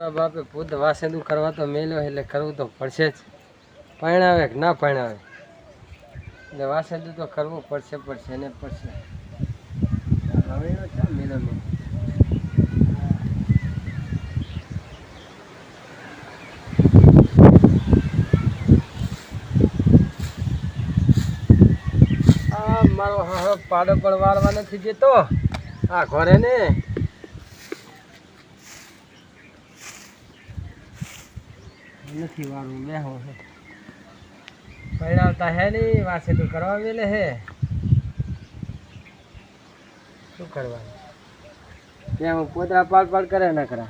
બાપે પૂત વાસેદું કરવા તો મેલ્યો એટલે કરવું તો પડશે જ. પરણાવે કે ના પરણાવે? એટલે વાસેદું તો કરવું પડશે પડશે ને પડશે. મેલો મારો પાડો પણ વાળવા નથી જતો આ ઘરે ને. નથી વારું બેહો છે. પરણાવતા હે નહીં વાસે તો કરવા મેલે હે? શું કરવાનું? ત્યાં પોદરા પાડ પાડ કરે ના કરા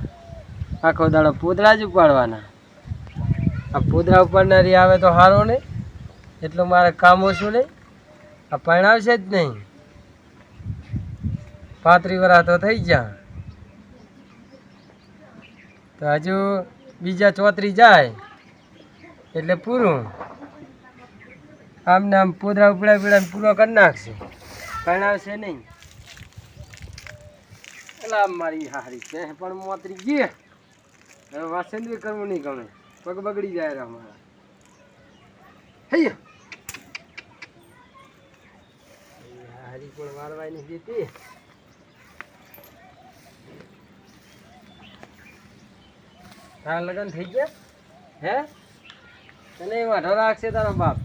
આખો દાડો પોતળા જ ઉપાડવાના. આ પોતળા ઉપાડનારી આવે તો સારો નહીં. એટલું મારે કામ ઓછું નહીં. આ પરણાવશે જ નહીં. પાંત્રી વરા તો થઈ ગયા તો હજુ બીજા ચોતરી જાય. એટલે પૂરું. આમ ને આમ પોદરા ઉપડા ઉપડા પૂરો કરી નાખશે. પરણાવશે નહીં. એલા મારી હારી છે. પણ મોતરી ગઈ હવે વાસણ બી કરવું નહીં ગમે. પગ બગડી જાય અમારા. મારા હૈયા. હારી પણ મારવાય નહીં તારા લગ્ન થઈ ગયા? હે? તને વાઢો રાખશે તારો બાપ.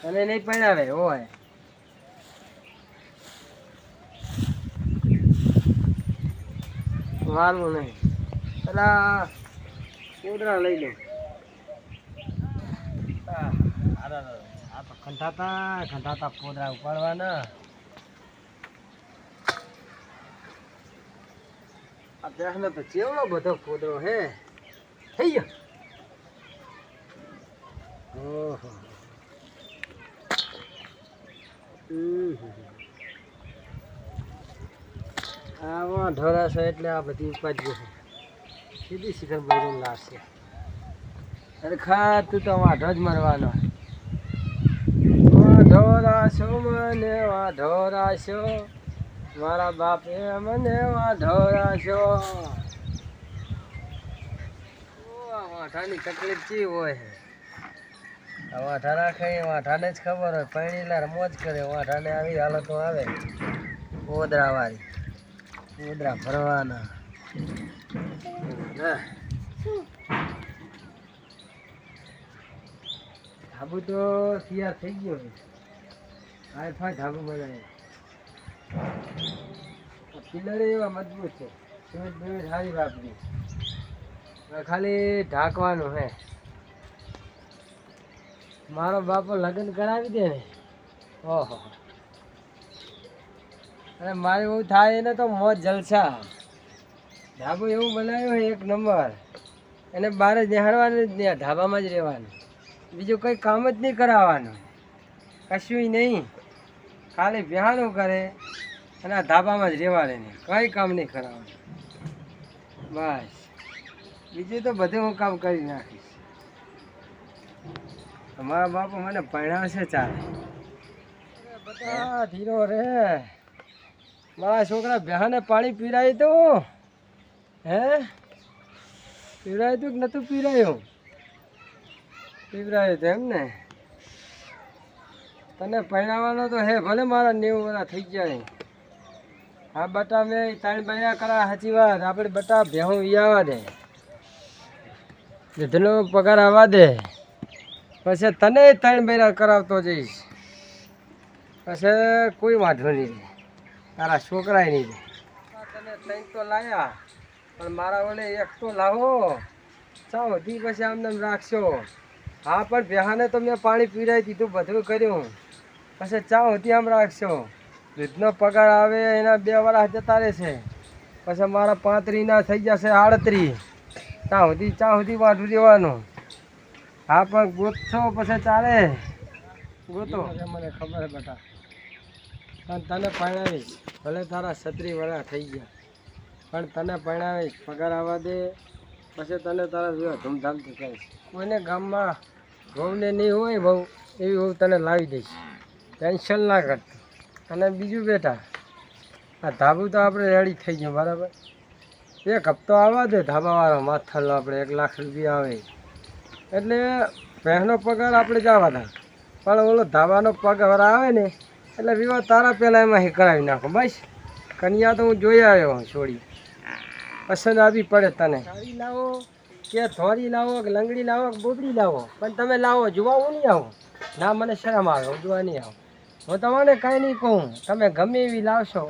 તને નહીં પરણાવે હોય વાલવું નહીં. પેલા કોદરા લઈ લો. આ આ તો ખંઠાતા ખંઠાતા પોદરા ઉપાડવાના. આ બેસનો તો ચેવડો બધો પોદરો હે. થઈ ગયો. ઓહો. આમાં ઢોરાશે એટલે આ બધી ઉપાડ્યું છે. સીધી શિખર બૈરું લાગશે. અરે ખા, તું તો વાંધો જ મરવાનો. વાંધો રાશો, મને વાંધો રાશો. મારા બાપે મને વાંધો રાશો. આ તકલીફ ચી હોય? છે વાઢા રાખે એ જ ખબર હોય. પૈણીલા મોજ કરે, વાઢાને આવી હાલતો આવે. ઓદરા વાળી ઓદરા ભરવાના ધાબુ તો તૈયાર થઈ ગયો હાય ફાય ધાબુ બનાવે પિલર એવા મજબૂત છે. સિમેન્ટ બિમેન્ટ સારી વાપરી. ખાલી ઢાંકવાનું હે. મારો બાપો લગ્ન કરાવી દે ને. ઓહો. અને મારે એવું થાય એને તો મોજ જલસા. ઢાબો એવું બનાવ્યું હોય એક નંબર. એને બહાર જ નિહાળવાનું જ નહીં ઢાબામાં જ રહેવાનું. બીજું કંઈ કામ જ નહીં કરાવવાનું. કશું નહીં. ખાલી બિહાણું કરે અને આ ધાબામાં જ રહેવાનું કંઈ કામ નહીં કરાવવાનું. બસ. બીજું તો બધું હું કામ કરી નાખીશ. તમારા બાપુ મને ભણાવશે ચાલે બધા ધીરો રે. મારા છોકરા બહેને પાણી પીરાય તો. હે? પીવડાયું તું કે નતું પીરાયું પીવડાયું હતું એમ ને? તને પહેરાવાનો તો હે, ભલે મારા નેવું વર્ષ થઈ ગયા હા બટા મેં ત્રણ બૈરા કરા સાચી વાત. આપણે બટા ભેહું આવવા દે. દૂધનો પગાર આવવા દે. પછી તને ત્રણ મહિના કરાવતો જઈશ. પછી કોઈ વાંધો નહીં તારા છોકરાય નહીં તને ત્રણ તો લાયા, પણ મારા વડે એક તો લાવો. ચાલો, દી પછી આમને આમ રાખશો. હા, પણ બેહાને તો મેં પાણી પીરાઈ દીધું, બધું કર્યું. પછી ચા હતી આમ રાખશો. દૂધનો પગાર આવે, એના બે વરસ જતા રહેશે. પછી મારા પાંત્રીના થઈ જશે આડત્રીસ. ત્યાં સુધી ચા સુધી વાઢું દેવાનું હા, પણ ગોતશો પછી ચાલે. ગોતો. મને ખબર બેટા. પણ તને પરણાવીશ. ભલે તારા છત્રી વડા થઈ ગયા. પણ તને પરણાવીશ. પગાર આવવા દે. પછી તને તારા વિવાહ ધૂમધામથી કરીશ કોઈને ગામમાં વહુને નહીં હોય બહુ એવી વહુ તને લાવી દઈશ. ટેન્શન ના કરતી અને બીજું બેટા, આ ધાબુ તો આપણે રેડી થઈ ગયું, બરાબર? એક હપ્તો આવવા દે, ધાબાવાળો માથાનો આપણે એક લાખ રૂપિયા આવે. એટલે પહેલો પગાર આપણે જવા દા પણ ઓલો ધાબાનો પગાર આવે ને, એટલે વિવાહ તારા પહેલાં એમાં કરાવી નાખો, બસ. કન્યા તો હું જોઈ આવ્યો છોડી. પસંદ આવી પડે તને. લાવો, કે થોરી લાવો, કે લંગડી લાવો, કે બોબડી લાવો. પણ તમે લાવો જોવા હું નહીં આવું. ના, મને શરમ આવે, હું જોવા નહીં આવું. હું તમને કાંઈ નહીં કહું. તમે ગમે એવી લાવશો,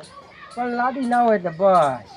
પણ લાદી લાવો એટલે બસ.